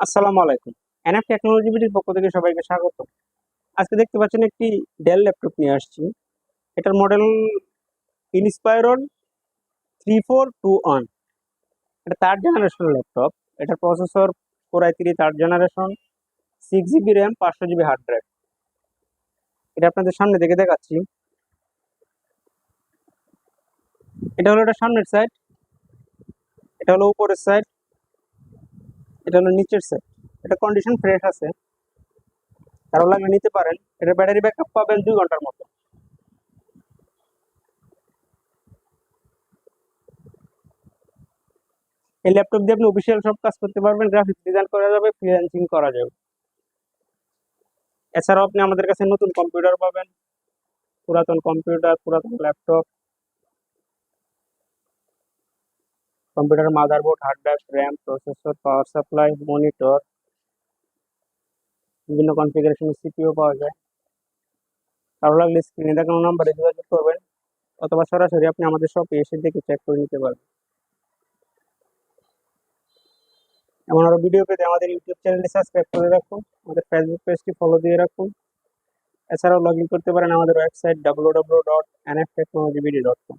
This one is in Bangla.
আসসালামু আলাইকুম। এনএফ টেকনোলজি বিডির পক্ষ থেকে সবাইকে স্বাগত। আজকে দেখতে পাচ্ছেন একটি ডেল ল্যাপটপ নিয়ে আসছি। এটার model Inspiron three four two one এটা থার্ড জেনারেশন ল্যাপটপ এটার processor core i three third generation six GB RAM পাঁচশো জিবি হার্ড ড্রাইভ এটা আপনাদের সামনে থেকে দেখাচ্ছি। এটা হলো এটা সামনের সাইড এটা হলো উপরের সাইড এটা হলো নিচের সাইড এটা কন্ডিশন ফ্রেশ আছে। কারও লাগলে নিতে পারেন। এটা ব্যাটারি ব্যাকআপ পাবেন দুই ঘণ্টার মতো। এই ল্যাপটপ দিয়ে আপনি অফিসিয়াল সব কাজ করতে পারবেন। গ্রাফিক্স ডিজাইন করা যাবে ফ্রিল্যান্সিং করা যাবে। এছাড়াও আপনি আমাদের কাছে নতুন কম্পিউটার পাবেন। পুরাতন কম্পিউটার পুরাতন laptop computer, motherboard, hard drive, RAM, processor, power supply, monitor, বিভিন্ন কনফিগারেশনের সিপিও পাওয়া যায়। ভালো লাগলে স্ক্রিনে দেখানো নাম্বারে যোগাযোগ করবেন, অথবা সরাসরি আপনি আমাদের শপে এসে দেখে চেক করে নিতে পারবেন। এমন আরও ভিডিও পেতে আমাদের ইউটিউব চ্যানেলটি সাবস্ক্রাইব করে রাখুন, আমাদের ফেসবুক পেজটি ফলো দিয়ে রাখুন। এছাড়াও লগ করতে পারেন আমাদের website W W dot N F technology dot com